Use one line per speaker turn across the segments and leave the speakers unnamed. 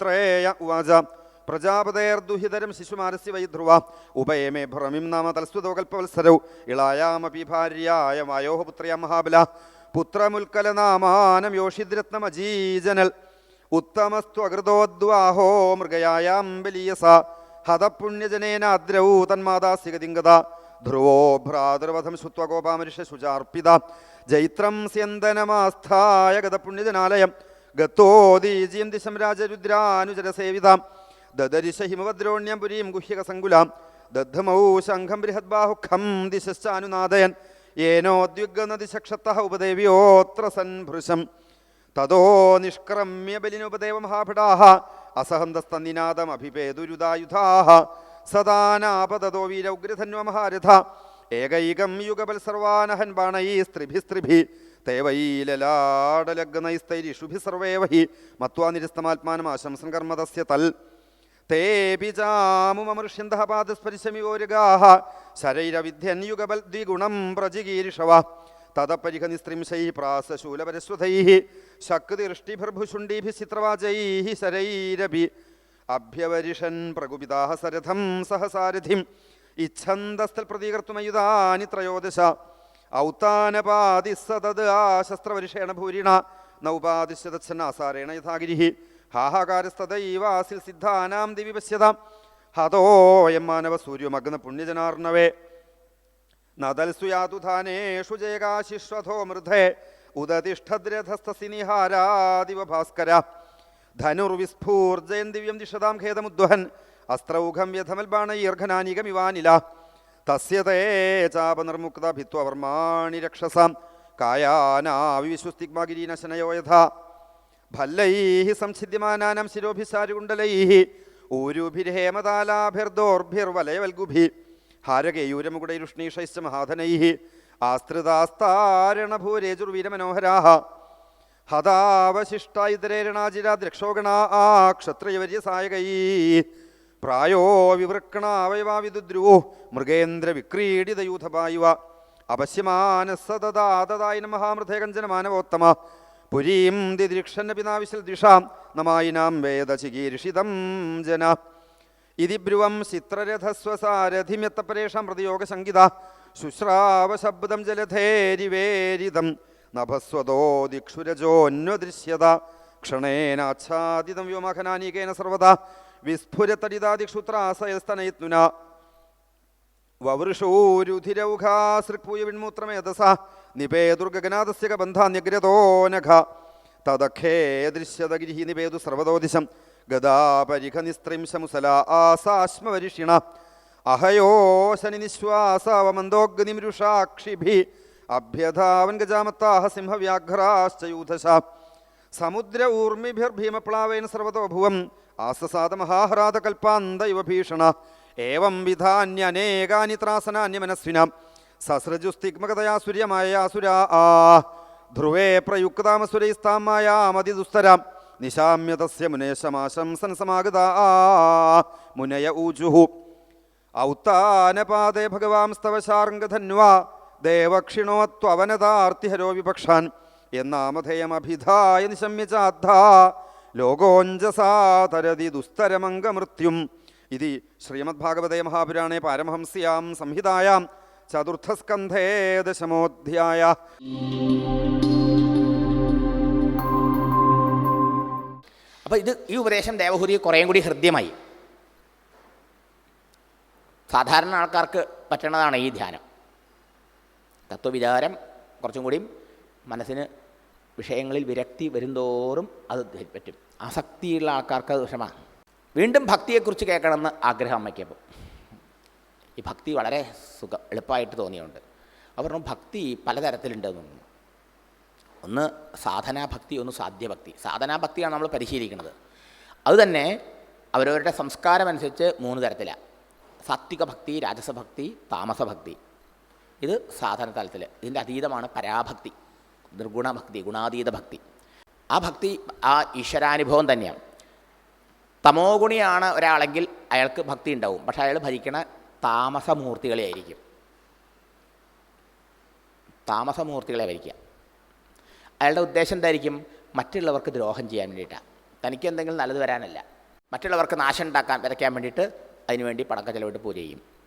മൈത്രേയ ഉവാച. പ്രജാപതേർദുഹിതരം ശിശുമാരസ്യ വൈധ്രുവ. ഉപയമേ ഭ്രമിം നാമ തൽസ്തുതോ കൽപ്പവത്സരൗ. ഇളായാമപി ഭാര്യായ വായോഹ പുത്രയാ മഹാബല. പുത്രമുൽക്കലനാമാനം യോഷിദ്രത്നമജീജനൽ. ഉത്തമസ്ത്വകൃതോദ്വാഹോ മൃഗയായാം ബലീയസ. ഹതപുണ്യജനേനാദ്രൗ തന്മാതാസികതിങ്കത ധ്രുവോ ഭ്രാതൃവധം ശ്രുത്വകോപാമനുഷ്യ ശുചാർപ്പിത. ജൈത്രം സ്യന്തനമാസ്ഥായ ഗതപുണ്യജനാലയം. ഗത്തോദീജിയം ദിശം രാജരുദ്രാനുചരസേവിതാം ദദരിശ പുരീം ഗുഹ്യകസങ്കുലാം ദദ്ധമൗ ശംഖം ബൃഹദ്ബാഹുഖം ദിശശ്ചാനുനാദയൻ. യേനോദ്യുഗ്നദിശക്ഷത്ത ഉപദേവിയോത്ര സൻഭൃശം. തതോ നിഷ്ക്രമ്യ ബലിനുപദേവ മഹാഭിടാഹ. അസഹന്തസ്തന്നിനാദമഭിപേതുരുദായുധാഹ സദാനാപതോ വീരൗഗ്രധന്വ മഹാരഥ ഏകൈകം യുഗബൽ സർവാനഹൻ ബാണൈ സ്ത്രിഭി സ്ത്രിഭി തേവൈലലാടലഗ്നൈസ്തൈരിഷുഭി സർവേവഹി മത്വാ നിരസ്തമാത്മാനം ആശംസൻ കർമ്മതസ്യ തൽ. തേപി ചാമുമർഷ്യന്തഃ പാദസ്പരിശമിവോരുഗാः ശരൈരവിദ്യന്യുഗബൽ ദ്വിഗുണം പ്രജിഗീരിഷവ തതപരിഹ നിസ്ത്രിംശൈ പ്രാസശൂലപരസ്വതൈः ശക്തിർഷ്ടിഭിർഭുഷുണ്ടീഭിः ചിത്രവാചൈः ശരൈരഭി. അഭ്യവരിഷൻ പ്രകുപിതാഹ സരഥം സഹസാരഥിം. ഇച്ഛന്തസ്ഥൽ പ്രതീകർത്തുമയുധാനി ത്രയോദശ. ഔത്താനപാതി സതത് ആ ശസ്ത്രപരിഷേണ ഭൂരിണ നൗപാതിശ്യതച്ഛന്നാസാരേണ യഥാഗിരിഹി. ഹാഹാകാരസ്തദൈവാസിൽ സിദ്ധാനാം ദിവി പശ്യതാം ഹതോയം മാനവ സൂര്യമഗ്ന പുണ്യജനാർണവേ. നദൽസുയാതുധാനേഷു ജയകാശിഷ്വധോ മൃധേ. ഉദതിഷ്ഠദ്രഥസ്തസിനിഹാരാദിവ ഭാസ്കര ധനുർവിസ്ഫൂർജയൻ ദിവ്യം ദിഷതാം ഖേദമുദ്വഹൻ. അസ്ത്രൗഘം യഥമൽബാണൈർഘനാനികമിവാനില തസ്യ ഭിത്വർമാണി രക്ഷസാം. കായാനാവിശ്വസ്തിഗ്മാഗിരീനശനയോ യഥാ. ഭല്ലൈः സംസിദ്ധ്യമാനാനം ശിരോഭിസാരുകുണ്ടലൈഹി ഊരുഭിർഹേമതാലാഭിർദോർഭിർവലയവൽഗുഭി ഹാരകേയൂരമുകുടൈരുഷ്ണീഷൈശ്ച മഹാധനൈഹി. ആസ്ത്രിതാസ്താരണഭൂരേജുർവീരമനോഹരാ ഹതാവശിഷ്ട ഇതരേരണാജിരാദ്രക്ഷോഗണാ ആ ക്ഷത്രിയവര്യസായകൈ. പ്രായോ വിവൃക്കണാവയവാവിദുദ്രുവോ മൃഗേന്ദ്ര വിക്രീഡിതയൂഥപായുവ അപശ്യമാനസദാതദായിന മഹാമൃഥേ കഞ്ചന മാനവോത്തമ. പുരീം ദിദൃക്ഷന്ന പിതാവിശൽ ദിഷാം. നമായിനാം വേദചികീർഷിതം ജന. ഇതി ബ്രുവം ചിത്രരഥസ്വസാരഥിമ്യത്തപരേഷാം പ്രതിയോഗശങ്കിത ശുശ്രാവശബ്ദം ജലധേരിവേരിതം. നഭസ്വതോ ദിക്ഷുരജോന്വദൃശ്യത. ക്ഷണേനാച്ഛാദിതം വ്യോമഖനാനീകേന സർവദാ. വിസ്ഫുരതടിതാദിക്ഷുത്രാസയസ്തനയത്നുന വവൃഷോരുധിരൗഘാസൃക്പൂയ വിൺമൂത്രമേതസ. നിപേതുർഗഗനാദസ്യ ബന്ധാന്യഗ്രതോ നഖ തദഖേ നിപേതു സർവതോദിശം. ഗദാപരിഖ നിസ്ത്രിംശമുസല ആസാശ്മവരിഷിണ. അഹയോശനി നിശ്വാസാവമന്ദോഗ്നിമൃഷാക്ഷിഭി അഭ്യധാവൻ ഗജാമത്താഹ സിംഹവ്യാഘ്രാശ്ചയൂധശ. സമുദ്ര ഊർമിഭിർഭീമപ്ലാവേന സർവതോ ഭുവം ആസസാദ മഹാഹ്രാത കൽപ്പാന്ത ഇവ ഭീഷണ ഏവം വിധാന്യനേകാനി ത്രാസനാന്യമനസ്വിനാം സസൃജുസ്തിഗ്മകതയാ സൂര്യമായ അസുര ആ. ധ്രുവേ പ്രയുക്താമസുരൈസ്താം മായാമതിദുസ്തരാം നിശാമ്യതസ്യ മുനേശമാശംസൻ സമാഗത ആ. മുനയ ഊജുഹു. ഔത്താനപാദേ ഭഗവാംസ്തവ ശാർംഗധന്വാ ദേവക്ഷിണോത്വവനതാർത്തിഹരോ വിപക്ഷാൻ എന്നാമധേയമഭിധായ നിശമ്യ ചാദ്ധാ ലോകോഞ്ചസാ തരതി ദുസ്തരമംഗമൃത്യും. ഇതി ശ്രീമദ്ഭാഗവതേ മഹാപുരാണേ പാരമഹംസ്യാം സംഹിതായാം ചതുർത്ഥസ്കന്ധേ ദശമോധ്യായ.
അപ്പോൾ ഇത് ഈ ഉപദേശം ദേവഹുരി കുറേയും കൂടി ഹൃദ്യമായി. സാധാരണ ആൾക്കാർക്ക് പറ്റണതാണ് ഈ ധ്യാനം. തത്വവിചാരം കുറച്ചും കൂടിയും മനസ്സിന് വിഷയങ്ങളിൽ വിരക്തി വരുന്തോറും അത് പറ്റും. ആസക്തിയുള്ള ആൾക്കാർക്ക് അത് വിഷമാണ് വീണ്ടും ഭക്തിയെക്കുറിച്ച് കേൾക്കണമെന്ന് ആഗ്രഹം അമ്മയ്ക്കപ്പോൾ ഈ ഭക്തി വളരെ സുഖം എളുപ്പമായിട്ട് തോന്നിയുണ്ട് അവർ ഭക്തി പലതരത്തിലുണ്ടെന്ന് തോന്നുന്നു. ഒന്ന് സാധനാഭക്തി ഒന്ന് സാധ്യഭക്തി. സാധനാഭക്തിയാണ് നമ്മൾ പരിശീലിക്കുന്നത്. അതുതന്നെ അവരവരുടെ സംസ്കാരമനുസരിച്ച് മൂന്ന് തരത്തിലാണ് സാത്വിക ഭക്തി രാജസഭക്തി താമസഭക്തി. ഇത് സാധന തലത്തിൽ ഇതിന്റെ അതീതമാണ് പരാഭക്തി. നിർഗുണഭക്തി ഗുണാതീത ഭക്തി ആ ഭക്തി ആ ഈശ്വരാനുഭവം തന്നെയാണ്. തമോ ഗുണിയാണ് ഒരാളെങ്കിൽ അയാൾക്ക് ഭക്തി ഉണ്ടാവും. പക്ഷേ അയാൾ ഭരിക്കണ താമസമൂർത്തികളെ ആയിരിക്കും. താമസമൂർത്തികളെ ഭരിക്കുക. അയാളുടെ ഉദ്ദേശം എന്തായിരിക്കും? മറ്റുള്ളവർക്ക് ദ്രോഹം ചെയ്യാൻ വേണ്ടിയിട്ടാണ്. തനിക്ക് എന്തെങ്കിലും നല്ലത് വരാനല്ല. മറ്റുള്ളവർക്ക് നാശം ഉണ്ടാക്കാൻ വിതയ്ക്കാൻ വേണ്ടിയിട്ട് അതിനുവേണ്ടി പടക്ക ചെലവിട്ട് ചെയ്യും.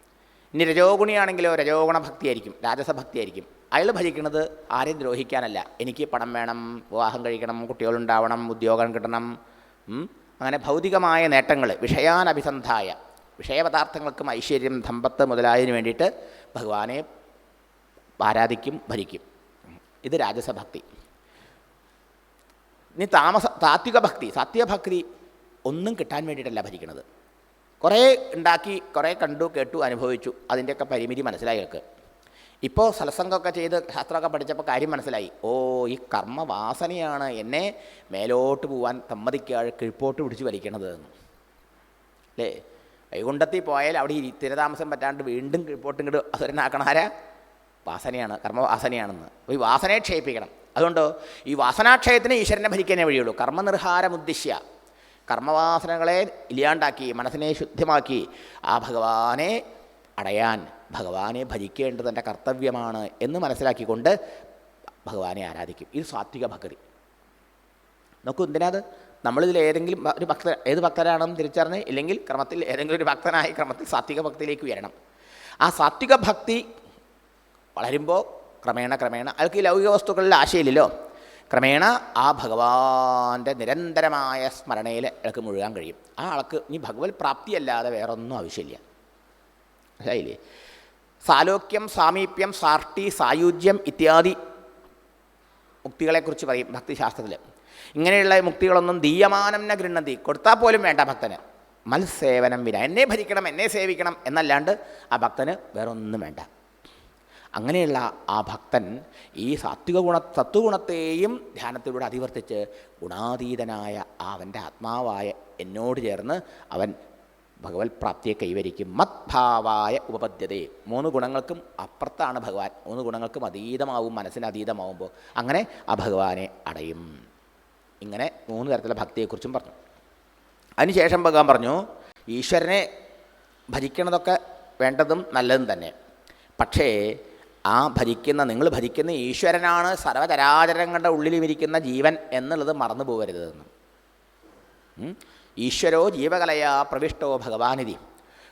ഇനി രജോഗുണിയാണെങ്കിലോ രജോഗുണ ഭക്തിയായിരിക്കും രാജസഭക്തിയായിരിക്കും. അയാൾ ഭജിക്കുന്നത് ആരെയും ദ്രോഹിക്കാനല്ല. എനിക്ക് പണം വേണം വിവാഹം കഴിക്കണം കുട്ടികളുണ്ടാവണം ഉദ്യോഗം കിട്ടണം അങ്ങനെ ഭൗതികമായ നേട്ടങ്ങൾ വിഷയാനഭിസന്ധായ വിഷയപദാർത്ഥങ്ങൾക്കും ഐശ്വര്യം സമ്പത്ത് മുതലായതിനു വേണ്ടിയിട്ട് ഭഗവാനെ ആരാധിക്കും ഭരിക്കും. ഇത് രാജസഭക്തി. ഇനി താമസ താത്വിക ഭക്തി സത്യഭക്തി ഭക്തി ഒന്നും കിട്ടാൻ വേണ്ടിയിട്ടല്ല ഭരിക്കുന്നത്. കുറേ ഉണ്ടാക്കി കുറേ കണ്ടു കേട്ടു അനുഭവിച്ചു. അതിന്റെയൊക്കെ പരിമിതി മനസ്സിലായി അവർക്ക് ഇപ്പോൾ സത്സംഗമൊക്കെ ചെയ്ത് ശാസ്ത്രമൊക്കെ പഠിച്ചപ്പോൾ കാര്യം മനസ്സിലായി. ഓ ഈ കർമ്മവാസനയാണ് എന്നെ മേലോട്ട് പോകാൻ സമ്മതിക്കാതെ കിഴിപ്പോട്ട് പിടിച്ച് വലിക്കണത് എന്ന്. അല്ലേ? വൈകുണ്ഠത്തിൽ പോയാൽ അവിടെ ഈ സ്ഥിരതാമസം പറ്റാണ്ട് വീണ്ടും കിഴിപ്പോട്ട് ഇങ്ങോട്ട് അസുരനാക്കണ വാസനയാണ് കർമ്മവാസനയാണെന്ന്. അപ്പോൾ ഈ വാസനയെ ക്ഷയിപ്പിക്കണം. അതുകൊണ്ട്? ഈ വാസനാക്ഷയത്തിന് ഈശ്വരനെ ഭരിക്കാനേ വഴിയുള്ളൂ. കർമ്മനിർഹാരമുദ്ദിശ്യ കർമ്മവാസനകളെ ഇല്ലാണ്ടാക്കി മനസ്സിനെ ശുദ്ധമാക്കി ആ ഭഗവാനെ അടയാൻ ഭഗവാനെ ഭജിക്കേണ്ടത് എന്റെ കർത്തവ്യമാണ് എന്ന് മനസ്സിലാക്കിക്കൊണ്ട് ഭഗവാനെ ആരാധിക്കും. ഇത് സാത്വിക ഭക്തി. നോക്കൂ എന്തിനാത് നമ്മളിതിൽ ഏതെങ്കിലും ഒരു ഭക്ത ഏത് ഭക്തരാണെന്ന് തിരിച്ചറിഞ്ഞ് ഇല്ലെങ്കിൽ ക്രമത്തിൽ ഏതെങ്കിലും ഒരു ഭക്തനായ ക്രമത്തിൽ സാത്വിക ഭക്തിയിലേക്ക് ഉയരണം. ആ സാത്വിക ഭക്തി വളരുമ്പോൾ ക്രമേണ ക്രമേണ അയാൾക്ക് ലൗകിക വസ്തുക്കളിൽ ആശയില്ലല്ലോ ക്രമേണ ആ ഭഗവാന്റെ നിരന്തരമായ സ്മരണയിൽ അയാൾക്ക് മുഴുകാൻ കഴിയും. ആ ആൾക്ക് ഇനി ഭഗവത് പ്രാപ്തിയല്ലാതെ വേറൊന്നും ആവശ്യമില്ല. മനസ്സിലായില്ലേ? സാലോക്യം സാമീപ്യം സാർട്ടി സായുജ്യം ഇത്യാദി മുക്തികളെക്കുറിച്ച് പറയും ഭക്തിശാസ്ത്രത്തിൽ ഇങ്ങനെയുള്ള മുക്തികളൊന്നും ദീയമാനം ന കൊടുത്താൽ പോലും വേണ്ട ഭക്തന്. മത്സേവനം വിന. എന്നെ ഭരിക്കണം എന്നെ സേവിക്കണം എന്നല്ലാണ്ട് ആ ഭക്തന് വേറൊന്നും വേണ്ട. അങ്ങനെയുള്ള ആ ഭക്തൻ ഈ സാത്വിക ഗുണ സത്വഗുണത്തെയും ധ്യാനത്തിലൂടെ അതിവർത്തിച്ച് ഗുണാതീതനായ ആ അവന്റെ ആത്മാവായ എന്നോട് ചേർന്ന് അവൻ ഭഗവത് പ്രാപ്തിയെ കൈവരിക്കും. മത്ഭാവായ ഉപപദ്ധ്യതേ. മൂന്ന് ഗുണങ്ങൾക്കും അപ്പുറത്താണ് ഭഗവാൻ. മൂന്ന് ഗുണങ്ങൾക്കും അതീതമാവും മനസ്സിന് അതീതമാവുമ്പോൾ അങ്ങനെ ആ ഭഗവാനെ അടയും. ഇങ്ങനെ മൂന്ന് തരത്തിലുള്ള ഭക്തിയെക്കുറിച്ചും പറഞ്ഞു. അതിനുശേഷം ഭഗവാൻ പറഞ്ഞു ഈശ്വരനെ ഭജിക്കണതൊക്കെ വേണ്ടതും നല്ലതും തന്നെ. പക്ഷേ ആ ഭരിക്കുന്ന നിങ്ങൾ ഭരിക്കുന്ന ഈശ്വരനാണ് സർവചരാചരങ്ങളുടെ ഉള്ളിലും ഇരിക്കുന്ന ജീവൻ എന്നുള്ളത് മറന്നു പോകരുതെന്ന്. ഈശ്വരോ ജീവകലയാ പ്രവിഷ്ടോ ഭഗവാനിധി.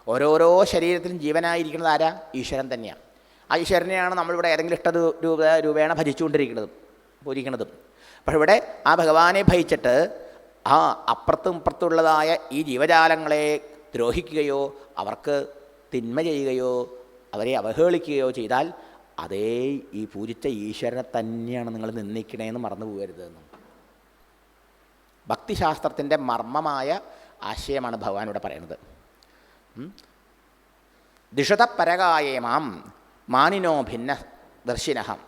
ഓരോരോ ശരീരത്തിലും ജീവനായിരിക്കുന്നത് ആരാ? ഈശ്വരൻ തന്നെയാണ് ആ ഈശ്വരനെയാണ് നമ്മളിവിടെ ഏതെങ്കിലും ഇഷ്ട രൂപ രൂപേണ ഭജിച്ചുകൊണ്ടിരിക്കുന്നതും പൂരിക്കുന്നതും. പക്ഷെ ഇവിടെ ആ ഭഗവാനെ ഭയിച്ചിട്ട് ആ അപ്പുറത്തും ഇപ്പുറത്തുള്ളതായ ഈ ജീവജാലങ്ങളെ ദ്രോഹിക്കുകയോ അവർക്ക് തിന്മ ചെയ്യുകയോ അവരെ അവഹേളിക്കുകയോ ചെയ്താൽ അതേ ഈ പൂജിച്ച ഈശ്വരനെ തന്നെയാണ് നിങ്ങൾ നിന്ദിക്കണേന്ന് മറന്നു പോകരുതെന്നും ഭക്തിശാസ്ത്രത്തിന്റെ മർമ്മമായ ആശയമാണ് ഭഗവാൻ ഇവിടെ പറയുന്നത്. ദിഷത പരകായേമാം മാനിനോ ഭിന്ന ദർശിനഹം.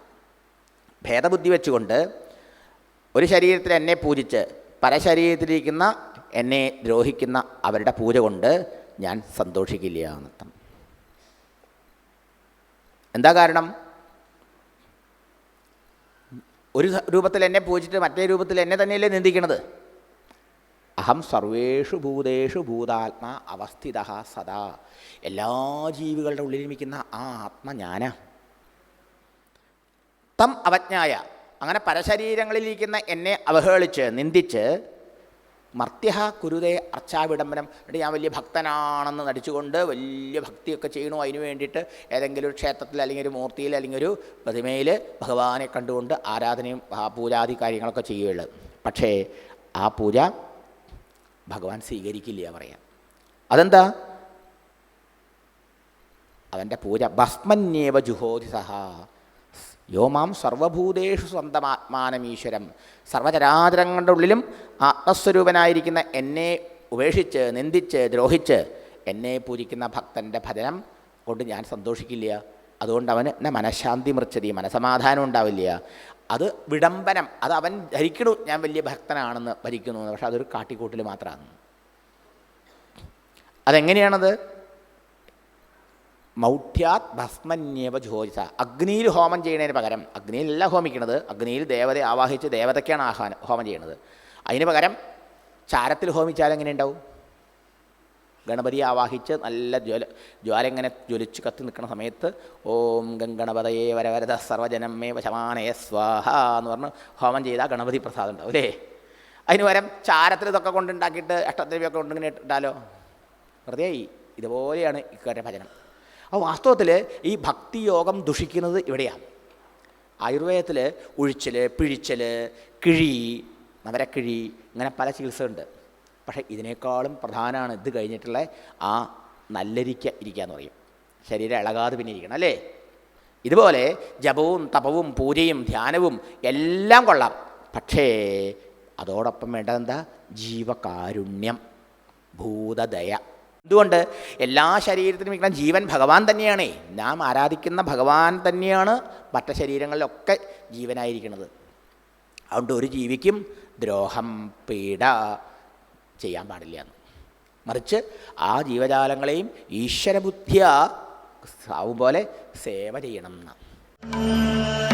ഭേദബുദ്ധി വെച്ചുകൊണ്ട് ഒരു ശരീരത്തിൽ എന്നെ പൂജിച്ച് പരശരീരത്തിലിരിക്കുന്ന എന്നെ ദ്രോഹിക്കുന്ന അവരുടെ പൂജ കൊണ്ട് ഞാൻ സന്തോഷിക്കില്ല എന്നർത്ഥം എന്താ കാരണം? ഒരു രൂപത്തിൽ എന്നെ പൂജിച്ചിട്ട് മറ്റേ രൂപത്തിൽ എന്നെ തന്നെയല്ലേ നിന്ദിക്കണത്? അഹം സർവേഷു ഭൂതേഷു ഭൂതാത്മാ അവസ്ഥിത സദാ. എല്ലാ ജീവികളുടെ ഉള്ളിലിരിക്കുന്ന ആ ആത്മ ഞാന. തം അവജ്ഞായ. അങ്ങനെ പരശരീരങ്ങളിലിരിക്കുന്ന എന്നെ അവഹേളിച്ച് നിന്ദിച്ച് മർത്യ കുരുതേ അർച്ചാവിഡംബനം എന്നിട്ട് ഞാൻ വലിയ ഭക്തനാണെന്ന് നടിച്ചുകൊണ്ട് വലിയ ഭക്തിയൊക്കെ ചെയ്യണു അതിനു വേണ്ടിയിട്ട് ഏതെങ്കിലും ഒരു ക്ഷേത്രത്തിൽ അല്ലെങ്കിൽ ഒരു മൂർത്തിയിൽ അല്ലെങ്കിൽ ഒരു പ്രതിമയിൽ ഭഗവാനെ കണ്ടുകൊണ്ട് ആരാധനയും ആ പൂജാതി കാര്യങ്ങളൊക്കെ ചെയ്യുകയുള്ളു. പക്ഷേ ആ പൂജ ഭഗവാൻ സ്വീകരിക്കില്ല പറയാം അതെന്താ? അവന്റെ പൂജ ഭസ്മന്യേവ ജുഹോതി സഹ യോമാം സർവഭൂതേഷു സ്വന്തമാത്മാനമീശ്വരം. സർവചരാചരങ്ങളുടെ ഉള്ളിലും ആത്മസ്വരൂപനായിരിക്കുന്ന എന്നെ ഉപേക്ഷിച്ച് നിന്ദിച്ച് ദ്രോഹിച്ച് എന്നെ പൂജിക്കുന്ന ഭക്തന്റെ ഭജനം കൊണ്ട് ഞാൻ സന്തോഷിക്കില്ല. അതുകൊണ്ട് അവന് എന്നെ മനഃശാന്തി മൃച്ചതി മനസമാധാനം ഉണ്ടാവില്ല. അത് വിടംബനം അത് അവൻ ധരിക്കണു ഞാൻ വലിയ ഭക്തനാണെന്ന് ഭരിക്കുന്നു. പക്ഷെ അതൊരു കാട്ടിക്കൂട്ടിൽ മാത്രമാണ്. അതെങ്ങനെയാണത്? മൗഢ്യാത് ഭസ്മന്യവ ജ്യോതിസ അഗ്നിയിൽ ഹോമം ചെയ്യുന്നതിന് പകരം അഗ്നിയിലല്ല ഹോമിക്കുന്നത് അഗ്നിയിൽ ദേവതയെ ആവാഹിച്ച് ദേവതയ്ക്കാണ് ആഹ്വാനം ഹോമം ചെയ്യുന്നത്. അതിന് പകരം ചാരത്തിൽ ഹോമിച്ചാൽ എങ്ങനെ ഉണ്ടാവും ഗണപതിയെ ആവാഹിച്ച് നല്ല ജ്വല ജ്വാല ഇങ്ങനെ ജ്വലിച്ച് കത്തി നിൽക്കുന്ന സമയത്ത് ഓം ഗംഗണപതയെ വരവരത സർവജനമേ വശമാനയ സ്വാഹ എന്ന് പറഞ്ഞ് ഹോമം ചെയ്താൽ ഗണപതി പ്രസാദം ഉണ്ടാവും അല്ലേ? അതിന് പകരം ചാരത്തിൽ ഇതൊക്കെ കൊണ്ടുണ്ടാക്കിയിട്ട് അഷ്ടദ്രവ്യമൊക്കെ കൊണ്ടിങ്ങനെ ഇട്ടാലോ? വെറുതെ ഇതുപോലെയാണ് ഇക്കാരുടെ ഭജനം. അപ്പോൾ വാസ്തവത്തിൽ ഈ ഭക്തിയോഗം ദുഷിക്കുന്നത് ഇവിടെയാണ്. ആയുർവേദത്തിൽ ഒഴിച്ചൽ പിഴിച്ചൽ കിഴി നവരക്കിഴി ഇങ്ങനെ പല ചികിത്സയുണ്ട് പക്ഷേ ഇതിനേക്കാളും പ്രധാനമാണ് ഇത് കഴിഞ്ഞിട്ടുള്ള ആ നല്ലരിക്ക ഇരിക്കുക എന്ന് പറയും. ശരീരം ഇളകാതെ പിന്നെ ഇരിക്കണം അല്ലേ? ഇതുപോലെ ജപവും തപവും പൂജയും ധ്യാനവും എല്ലാം കൊള്ളാം. പക്ഷേ അതോടൊപ്പം വേണ്ടത് എന്താ ജീവകാരുണ്യം ഭൂതദയ. എന്തുകൊണ്ട്? എല്ലാ ശരീരത്തിനും ഇരിക്കുന്ന ജീവൻ ഭഗവാൻ തന്നെയാണേ. നാം ആരാധിക്കുന്ന ഭഗവാൻ തന്നെയാണ് മറ്റ ശരീരങ്ങളിലൊക്കെ ജീവനായിരിക്കുന്നത്. അതുകൊണ്ട് ഒരു ജീവിക്കും ദ്രോഹം പീഡ ചെയ്യാൻ പാടില്ല എന്ന്. മറിച്ച് ആ ജീവജാലങ്ങളെയും ഈശ്വരബുദ്ധിയ ആവും പോലെ സേവ ചെയ്യണം എന്ന്.